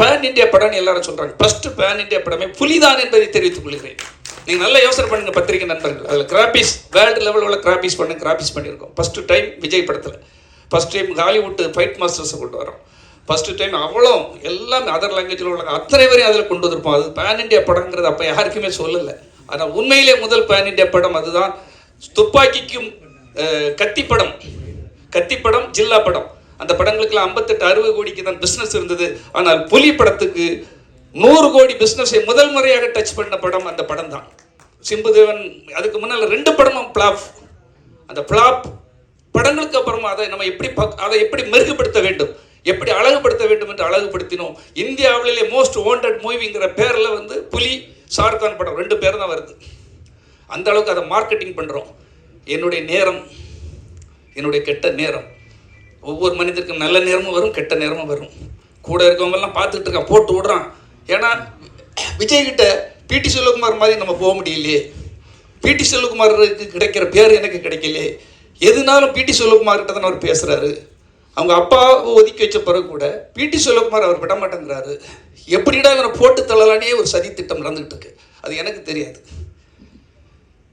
Pan India படம்னு எல்லாரும் சொல்றாங்க. ஃபர்ஸ்ட் பேன் இந்தியா படமே புலிதான் என்பதை தெரிவித்துக் கொள்கிறேன். நீங்க நல்லா யோசனை பண்ணுங்க பத்திரிகை நண்பர்கள். அதில் கிராபிஸ் வேர்ல்டு லெவலில் உள்ள கிராபிஸ் பண்ண கிராபிஸ் பண்ணியிருக்கோம். ஃபர்ஸ்ட் டைம் விஜய் படத்தில். ஃபர்ஸ்ட் டைம் ஹாலிவுட் ஃபைட் மாஸ்டர்ஸை கொண்டு வரோம் ஃபர்ஸ்ட் டைம் அவ்வளோ எல்லாமே அதர் லாங்குவேஜில் உள்ள அத்தனை வரையும் அதில் கொண்டு வந்திருப்போம். அது பேன் இந்தியா படங்கிறது அப்போ யாருக்குமே சொல்லலை. ஆனால் உண்மையிலே முதல் பேன் இந்தியா படம் அதுதான் துப்பாக்கிக்கும் கத்திப்படம் கத்தி படம். கத்தி படம் ஜில்லா படம். அந்த படங்களுக்கெல்லாம் ஐம்பத்தெட்டு அறுபது கோடிக்கு தான் பிஸ்னஸ் இருந்தது. ஆனால் புலி படத்துக்கு நூறு கோடி பிஸ்னஸை முதல் முறையாக டச் பண்ண படம் அந்த படம் தான். சிம்புதேவன் அதுக்கு முன்னால் ரெண்டு படமும் பிளாப் அந்த பிளாப் படங்களுக்கு அப்புறமா அதை நம்ம எப்படி பக்- அதை எப்படி மெருகுபடுத்த வேண்டும்? எப்படி அழகுபடுத்த வேண்டும் என்று அழகுபடுத்தினோம். இந்தியாவிலே மோஸ்ட் வாண்டட் மூவிங்கிற பேரில் வந்து புலி ஷாருக்கான் படம் ரெண்டு பேர் தான் வருது. அந்த அளவுக்கு அதை மார்க்கெட்டிங் பண்ணுறோம் என்னுடைய நேரம் என்னுடைய கெட்ட நேரம். ஒவ்வொரு மனிதருக்கும் நல்ல நேரமும் வரும் கெட்ட நேரமும் வரும். கூட இருக்கவங்கெல்லாம் பார்த்துட்டு இருக்கான் போட்டு விடுறான். ஏன்னா விஜய்கிட்ட பிடி செல்வகுமார் மாதிரி நம்ம போக முடியலையே. பிடி செல்வகுமாருக்கு கிடைக்கிற பேர் எனக்கு கிடைக்கலையே. எதுனாலும் பிடி செல்வகுமார்கிட்ட தான் அவர் பேசுகிறாரு அவங்க அப்பாவை ஒதுக்கி வச்ச பிறகு கூட பிடி செல்வகுமார் அவர் விட மாட்டேங்கிறாரு. எப்படிடா இவரை போட்டு தள்ளலானே ஒரு சதி திட்டம் நடந்துகிட்டு இருக்கு. அது எனக்கு தெரியாது.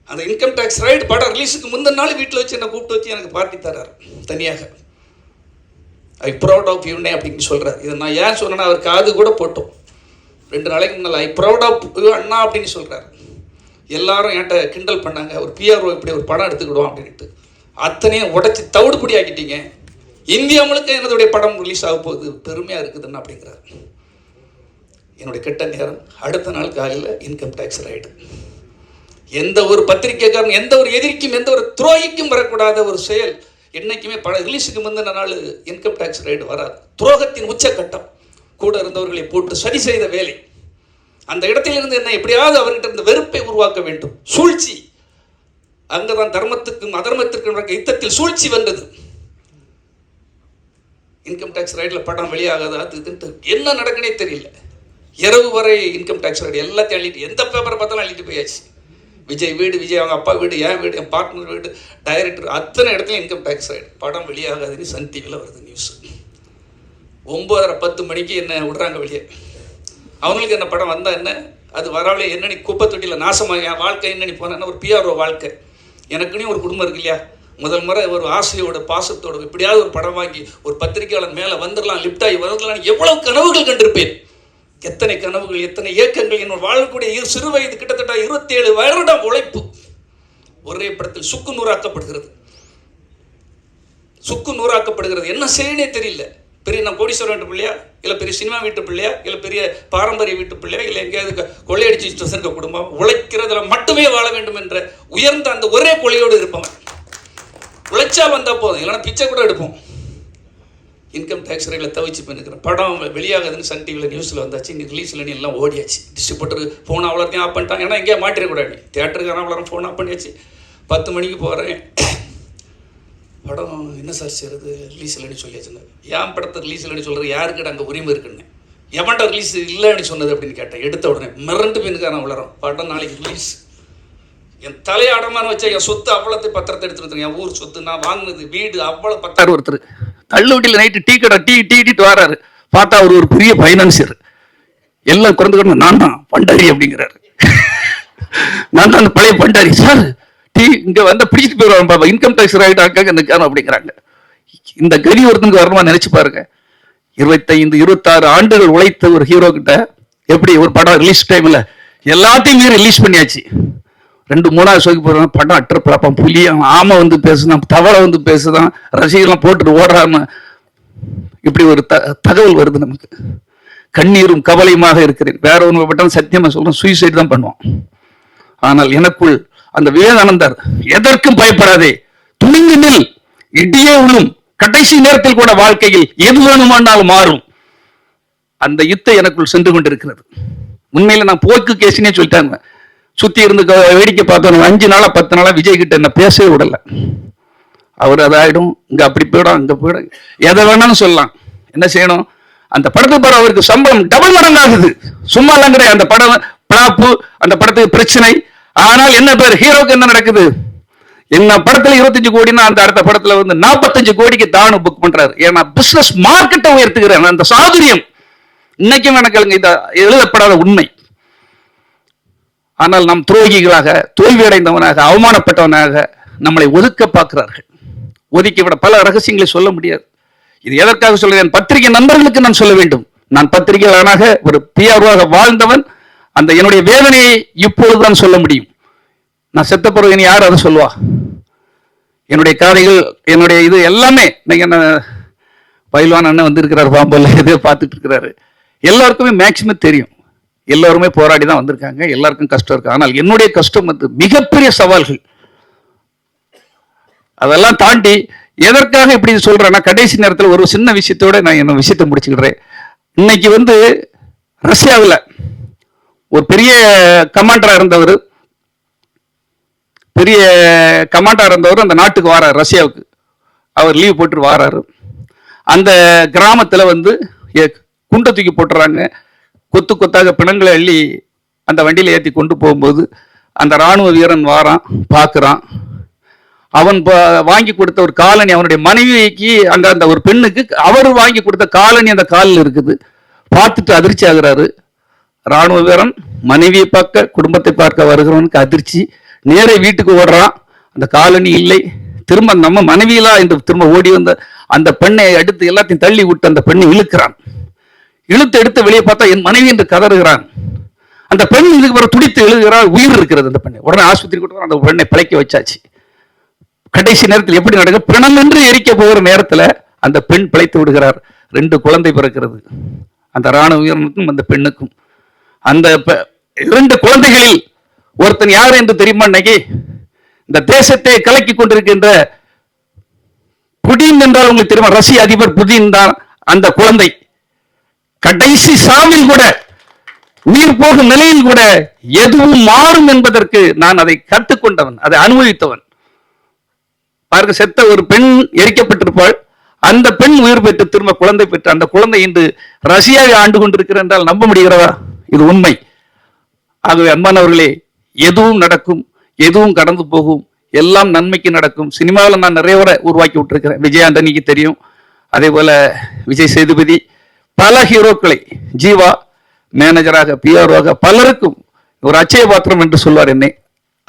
அந்த இன்கம் டேக்ஸ் ரைட் படம் ரிலீஸுக்கு முந்தின நாள் வீட்டில் வச்சு என்னை கூப்பிட்டு வச்சு எனக்கு பார்ட்டி தரார் தனியாக. ஐ ப்ரௌட் ஆஃப் யூனே அப்படின்னு சொல்கிறார் இதை நான் ஏன் சொன்னேன்னா அவர் காது கூட போட்டோம். ரெண்டு நாளைக்கு முன்னால் ஐ ப்ரௌட் ஆஃப் அண்ணா அப்படின்னு சொல்கிறார் எல்லாரும் என்கிட்ட கிண்டல் பண்ணாங்க. ஒரு பிஆர்ஓ இப்படி ஒரு படம் எடுத்துக்கிடுவோம் அப்படின்ட்டு. அத்தனையும் உடச்சி தவிடுபடி ஆக்கிட்டீங்க. இந்தியா முழுக்க என்னுடைய படம் ரிலீஸ் ஆக போகுது. பெருமையாக இருக்குதுன்னு அப்படிங்கிறார். என்னுடைய கெட்ட நேரம் அடுத்த நாள் காலையில் இன்கம் டேக்ஸ் ரைடு எந்த ஒரு பத்திரிகைக்காரன் எந்த ஒரு எதிரிக்கும் எந்த ஒரு துரோகிக்கும் வரக்கூடாத ஒரு செயல். என்றைக்குமே பல ரிலீஸுக்கு முந்தின நாள் இன்கம் டேக்ஸ் ரைடு வராது. துரோகத்தின் உச்சக்கட்டம் கூட இருந்தவர்களை போட்டு சரி செய்த வேலை. அந்த இடத்திலிருந்து என்ன எப்படியாவது அவர்கிட்ட இருந்த வெறுப்பை உருவாக்க வேண்டும். சூழ்ச்சி. அங்கதான் தர்மத்துக்கும் அதர்மத்திற்கும் நடக்க யுத்தத்தில் சூழ்ச்சி வந்தது. இன்கம் டேக்ஸ் ரைடில் படம் வெளியாகாது அது இதுன்ட்டு என்ன நடக்குனே தெரியல. இரவு வரை இன்கம் டேக்ஸ் ரைடு எல்லாத்தையும் அள்ளிட்டு எந்த பேப்பரை பார்த்தாலும் அள்ளிட்டு போயாச்சு. விஜய் வீடு விஜய் அவங்க அப்பா வீடு என் வீடு என் பார்ட்னர் வீடு டைரக்டர் அத்தனை இடத்துலையும் இன்கம் டேக்ஸ் ஆகிடும் படம் வெளியாகாதுன்னு சன் டிவியில் வருது நியூஸ் ஒம்போதரை பத்து மணிக்கு என்ன விடுறாங்க வெளியே. அவங்களுக்கு என்ன படம் வந்தால் என்ன? அது வராமலே என்னன்னு குப்பை தொட்டியில் நாசமாக என் வாழ்க்கை என்னன்னு போனேன்னா ஒரு பிஆர்ஓ வாழ்க்கை. எனக்குன்னு ஒரு குடும்பம் இருக்கு இல்லையா? முதல் முறை ஒரு ஆசையோட பாசத்தோட எப்படியாவது ஒரு படம் வாங்கி ஒரு பத்திரிக்கையாளர் மேலே வந்துடலாம் லிஃப்ட் ஆகி வந்துடலாம் எவ்வளோ கனவுகள் கண்டிருப்பேன். எத்தனை கனவுகள் எத்தனை ஏக்கங்கள் என்னோட வாழக்கூடிய சிறு வயது கிட்டத்தட்ட இருபத்தேழு வருடம் உழைப்பு ஒரே படத்தில் சுக்கு நூறாக்கப்படுகிறது. சுக்கு நூறாக்கப்படுகிறது. என்ன செய்யனே தெரியல. பெரிய நான் கோடீஸ்வரன் வீட்டு பிள்ளையா? இல்லை பெரிய சினிமா வீட்டு பிள்ளையா? இல்லை பெரிய பாரம்பரிய வீட்டு பிள்ளையா? இல்லை எங்கேயாவது கொள்ளையடிச்சு வச்சிருக்க குடும்பம்? உழைக்கிறதுல மட்டுமே வாழ வேண்டும் என்ற உயர்ந்த அந்த ஒரே கொள்கையோடு இருப்பவன். உழைச்சா வந்தால் போதும். இல்லைன்னா பிச்சை கூட எடுப்போம். இன்கம் டேக்ஸ் ரேட்டில் தவிச்சு பண்ணிக்கிறேன் படம் வெளியாகுதுன்னு சன் டிவியில் நியூஸில் வந்தாச்சு. இன்னைக்கு ரிலீஸில் நீ எல்லாம் ஓடியாச்சு. டிஸ்ட்ரிபியூட்டர் ஃபோன் அவ்வளோத்தையும் ஆஃப் பண்ணிட்டாங்க ஏன்னா எங்கேயா மாட்டிடக்கூடாது தேட்டருக்கு அவ்வளோ ஃபோன் ஆஃப் பண்ணியாச்சு. பத்து மணிக்கு போகிறேன் படம் என்ன சார் செய்கிறது ரிலீஸ் இல்லைன்னு சொல்லியாச்சுங்க ஏன் படத்தை ரிலீஸ் இல்லைன்னு சொல்கிறது யாருக்கிட்ட அங்கே உரிமை இருக்குன்னு? எவன்டா ரிலீஸ் இல்லைன்னு சொன்னது அப்படின்னு கேட்டேன். எடுத்த உடனே மிரண்டு பின்னுக்காரன் வளரும் படம் நாளைக்கு ரிலீஸ் என் தலையை அடமான வச்சா என் சொத்து அவ்வளோத்தை பத்திரத்தை எடுத்துட்டு என் ஊர் சொத்து நான் வாங்கினது வீடு அவ்வளோ பத்தாயிரம் ஒருத்தர். தள்ளுவட்டியில் நைட்டு டீ கடை டீ டீ டீட்டு வராரு. பார்த்தா அவர் ஒரு பெரிய ஃபைனான்சியர் எல்லாம் குறைந்து நான் தான் பண்டாரி அப்படிங்கிறாரு. நான் தான் அந்த பழைய பண்டாரி. சார் டீ இங்க வந்தா பிடிச்சிட்டு போயிடுவாங்க பாப்பா. இன்கம் டேக்ஸ் ரைட் இந்த நிற்கணும் அப்படிங்கிறாங்க. இந்த கனி ஒருத்தனுக்கு வரணுமா நினைச்சு பாருங்க. இருபத்தைந்து இருபத்தாறு ஆண்டுகள் உழைத்த ஒரு ஹீரோ கிட்ட எப்படி ஒரு படம் ரிலீஸ் டைம்ல எல்லாத்தையும் ரிலீஸ் பண்ணியாச்சு. ரெண்டு மூணாவது ஷோக்கு போறாங்க படம் அட்டர் பிளப்பான் புலி அவன் ஆமை வந்து பேசுதான் தவளை வந்து பேசுதான் ரசிகர்லாம் போட்டுட்டு ஓடுறாம இப்படி ஒரு த தகவல் வருது நமக்கு. கண்ணீரும் கவலையுமாக இருக்கிறேன். வேற ஒன்று பட்டாலும் சத்தியமாக சொல்றேன் சூசைட் தான் பண்ணுவான். ஆனால் எனக்குள் அந்த விவேகானந்தர் எதற்கும் பயப்படாதே. துணிந்து நில் இடியே விழும் கடைசி நேரத்தில் கூட வாழ்க்கையில் எது வேணுமானாலும் மாறும். அந்த யுத்தம் எனக்குள் சென்று கொண்டிருக்கிறது. உண்மையில நான் போக்கு கேசினே சொல்லிட்டாங்க. சுத்தி இருந்து க- வேடிக்கை பார்த்தோம் அஞ்சு நாளா பத்து நாளா விஜய் கிட்ட என்ன பேசவே விடல. அவர் அதாயிடும் இங்க அப்படி போயிடும் அங்க போயிடும். எதை வேணாலும் சொல்லலாம். என்ன செய்யணும்? அந்த படத்துக்கு பிறகு அவருக்கு சம்பளம் டபுள் மடங்காகுது. சும்மா எல்லாம் கிடையாது. அந்த படம் பிளாப்பு அந்த படத்துக்கு பிரச்சனை. ஆனால் என்ன பேர் ஹீரோக்கு என்ன நடக்குது? என்ன படத்துல இருபத்தஞ்சு கோடினா அந்த அடுத்த படத்துல வந்து நாற்பத்தஞ்சு கோடிக்கு தானு புக் பண்றாரு. ஏன்னா பிசினஸ் மார்க்கெட்டை உயர்த்துகிறேன் அந்த சாதுரியம். இன்னைக்கும் எனக்கு இந்த எழுதப்படாத உண்மை. ஆனால் நாம் துரோகிகளாக தோல்வியடைந்தவனாக அவமானப்பட்டவனாக நம்மளை ஒதுக்க பார்க்கிறார்கள். ஒதுக்கிவிட பல ரகசியங்களை சொல்ல முடியாது. இது எதற்காக சொல்கிறேன்? பத்திரிகை நண்பர்களுக்கு நான் சொல்ல வேண்டும். நான் பத்திரிகையாளனாக ஒரு பிஆர்வாக வாழ்ந்தவன் அந்த என்னுடைய வேதனையை இப்பொழுதுதான் சொல்ல முடியும். நான் செத்த பிறகு இனி யார் அதை சொல்லுவா? என்னுடைய காதைகள் என்னுடைய இது எல்லாமே இன்னைக்கு என்ன பயில்வான் அண்ணன் வந்திருக்கிறார் பாம்பல்ல இதை பார்த்துட்டு இருக்கிறாரு. எல்லாருக்குமே மேக்சிமம் தெரியும். எல்லாருமே போராடி தான் வந்திருக்காங்க. எல்லாருக்கும் கஷ்டம் இருக்கு. ஆனால் என்னுடைய கஷ்டம் வந்து மிகப்பெரிய சவால்கள். அதெல்லாம் தாண்டி எதற்காக இப்படி சொல்றேன்னா கடைசி நேரத்தில் ஒரு சின்ன விஷயத்தோட நான் என்ன விஷயத்தை முடிச்சுக்கிறேன். இன்னைக்கு வந்து ரஷ்யாவில் ஒரு பெரிய கமாண்டராக இருந்தவர். பெரிய கமாண்டா இருந்தவர் அந்த நாட்டுக்கு வாரார் ரஷ்யாவுக்கு. அவர் லீவ் போட்டு வாராரு. அந்த கிராமத்தில் வந்து குண்டை தூக்கி போட்டுறாங்க. கொத்து கொத்தாக பிணங்களை அள்ளி அந்த வண்டியில் ஏற்றி கொண்டு போகும்போது அந்த ராணுவ வீரன் வாரான் பார்க்குறான் அவன் வாங்கி கொடுத்த ஒரு காலனி அவனுடைய மனைவிக்கு அங்கே அந்த ஒரு பெண்ணுக்கு அவர் வாங்கி கொடுத்த காலனி அந்த காலில் இருக்குது. பார்த்துட்டு அதிர்ச்சி ஆகுறாரு. ராணுவ வீரன் மனைவியை பார்க்க குடும்பத்தை பார்க்க வருகிறவனுக்கு அதிர்ச்சி. நேரே வீட்டுக்கு ஓடுறான். அந்த காலனி இல்லை. திரும்ப நம்ம மனைவியெல்லாம் இந்த திரும்ப ஓடி வந்த அந்த பெண்ணை அடுத்து எல்லாத்தையும் தள்ளி விட்டு அந்த பெண்ணை இழுக்கிறான். இழுத்து எடுத்து வெளியே பார்த்தா என் மனைவி என்று கதறுகிறான். அந்த பெண் இதுக்கு பிறகு துடித்து எழுதுகிறாள் உயிர் இருக்கிறது அந்த பெண்ணை. உடனே ஆஸ்பத்திரி கூட்டம் அந்த பெண்ணை பிழைக்க வச்சாச்சு. கடைசி நேரத்தில் எப்படி நடக்கும் பிணம் என்று எரிக்க போகிற நேரத்தில் அந்த பெண் பிழைத்து விடுகிறார். ரெண்டு குழந்தை பிறக்கிறது. அந்த ராணுவ வீரனுக்கும் அந்த பெண்ணுக்கும். அந்த இரண்டு குழந்தைகளில் ஒருத்தன் யார் என்று தெரியுமா இன்னைக்கு? இந்த தேசத்தை கலக்கி கொண்டிருக்கின்ற புடின் என்றால் உங்களுக்கு தெரியுமா? ரஷ்ய அதிபர் புதின் தான் அந்த குழந்தை. கடைசி சாவில் கூட உயிர் போகும் நிலையில் கூட எதுவும் மாறும் என்பதற்கு நான் அதை கற்றுக்கொண்டவன் அதை அனுபவித்தவன். பாருங்க செத்த ஒரு பெண் எரிக்கப்பட்டிருப்பாள். அந்த பெண் உயிர் பெற்று திரும்ப குழந்தை பெற்று அந்த குழந்தை இன்று ரஷ்யாவை ஆண்டு கொண்டிருக்கிற என்றால் நம்ப முடிகிறதா? இது உண்மை. ஆகவே அன்பானவர்களே எதுவும் நடக்கும் எதுவும் கடந்து போகும் எல்லாம் நன்மைக்கு நடக்கும். சினிமாவில் நான் நிறைய உருவாக்கி விட்டுருக்கிறேன். விஜய் ஆண்டனிக்கு தெரியும். அதே போல விஜய் சேதுபதி பல ஹீரோக்களை ஜீவா மேனேஜராக பிஆர்வாக பலருக்கும் ஒரு அச்சய பாத்திரம் என்று சொல்வார் என்னை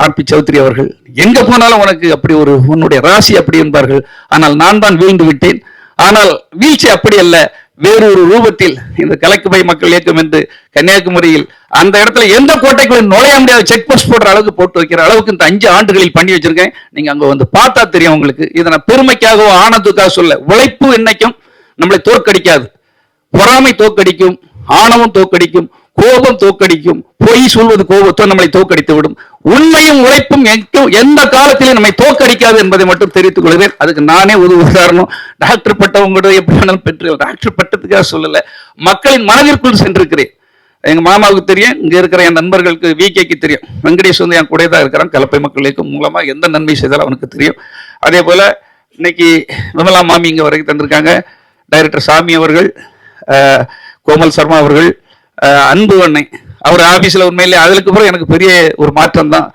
ஆர் பி சௌத்ரி அவர்கள். எங்க போனாலும் உனக்கு அப்படி ஒரு உன்னுடைய ராசி அப்படி என்பார்கள். ஆனால் நான் தான் வீழ்ந்து விட்டேன். ஆனால் வீழ்ச்சி அப்படி அல்ல. வேறொரு ரூபத்தில் இந்த கலக்குபை மக்கள் இயக்கம் என்று கன்னியாகுமரியில் அந்த இடத்துல எந்த கோட்டைக்குள்ள நுழைய முடியாத செக் போஸ்ட் போடுற அளவுக்கு போட்டு வைக்கிற அளவுக்கு இந்த அஞ்சு ஆண்டுகளில் பண்ணி வச்சிருக்கேன். நீங்க அங்க வந்து பார்த்தா தெரியும் உங்களுக்கு. இதை நான் பெருமைக்காகவோ ஆனந்துக்காக சொல்ல உழைப்பு என்னைக்கும் நம்மளை தோற்கடிக்காது. பொறாமை தோக்கடிக்கும் ஆணவம் தோக்கடிக்கும் கோபம் தோக்கடிக்கும் பொய் சொல்வது கோபத்தோ நம்மளை தோக்கடித்து விடும். உண்மையும் உழைப்பும் எந்த காலத்திலும் நம்மை தோக்கடிக்காது என்பதை மட்டும் தெரிவித்துக் கொள்கிறேன். அதுக்கு நானே ஒரு உதாரணம். டாக்டர் பட்டவங்களுடைய எப்படி வேணாலும் பெற்று டாக்டர் பட்டத்துக்காக சொல்லல. மக்களின் மனதிற்குள் சென்றிருக்கிறேன். எங்க மாமாவுக்கு தெரியும் இங்க இருக்கிற என் நண்பர்களுக்கு விகேக்கு தெரியும். வெங்கடேஷ் வந்து என் கூட தான் இருக்கிறான். கலப்பை மக்கள் இயக்கம் மூலமா எந்த நன்மை செய்தாலும் அவனுக்கு தெரியும். அதே போல இன்னைக்கு விமலா மாமி இங்க வரைக்கும் தந்திருக்காங்க. டைரக்டர் சாமி அவர்கள் கோமல் சர்மா அவர்கள் அன்பு அன்னை. அவர் ஆபீஸ்ல உண்மையிலே அதுக்கு அப்புறம் எனக்கு பெரிய ஒரு மாற்றம் தான்.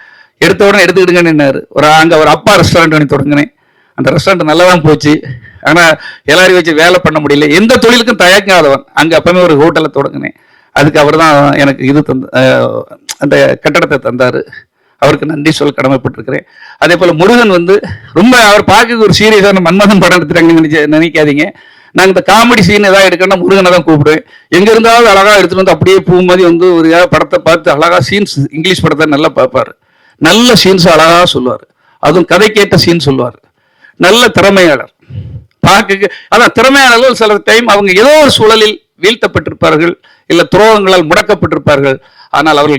எடுத்த உடனே எடுத்துக்கிடுங்கன்னு ஒரு அங்கே ஒரு அப்பா ரெஸ்டாரண்ட் ஒன்று தொடங்கினேன். அந்த ரெஸ்டாரண்ட் நல்லா தான் போச்சு. ஆனால் எல்லாரையும் வச்சு வேலை பண்ண முடியல. எந்த தொழிலுக்கும் தயக்காதவன் அங்கே அப்பவுமே ஒரு ஹோட்டலை தொடங்கினேன். அதுக்கு அவர் தான் எனக்கு இது தந்த அந்த கட்டடத்தை தந்தார். அவருக்கு நன்றி சொல் கடமைப்பட்டிருக்கிறேன். அதே போல் முருகன் வந்து ரொம்ப அவர் பார்க்க ஒரு சீரியஸான மன்மதன் படம் எடுத்துட்டாங்கன்னு நினைச்ச நினைக்காதீங்க. நாங்கள் இந்த காமெடி சீன் ஏதாவது எடுக்கணும்னா முருகனை தான் கூப்பிடுவேன் எங்க இருந்தாலும் அழகா எடுத்துட்டு வந்து அப்படியே பூ மாதிரி வந்து ஒரு படத்தை பார்த்து அழகா சீன்ஸ் இங்கிலீஷ் படத்தை நல்லா பார்ப்பாரு. நல்ல சீன்ஸ் அழகா சொல்லுவார். அதுவும் கதை கேட்ட சீன் சொல்லுவார். நல்ல திறமையாளர். பார்க்க அதான் திறமையாளர்கள் சில டைம் அவங்க ஏதோ ஒரு சூழலில் வீழ்த்தப்பட்டிருப்பார்கள் இல்ல துரோகங்களால் முடக்கப்பட்டிருப்பார்கள். ஆனால் அவர்கள்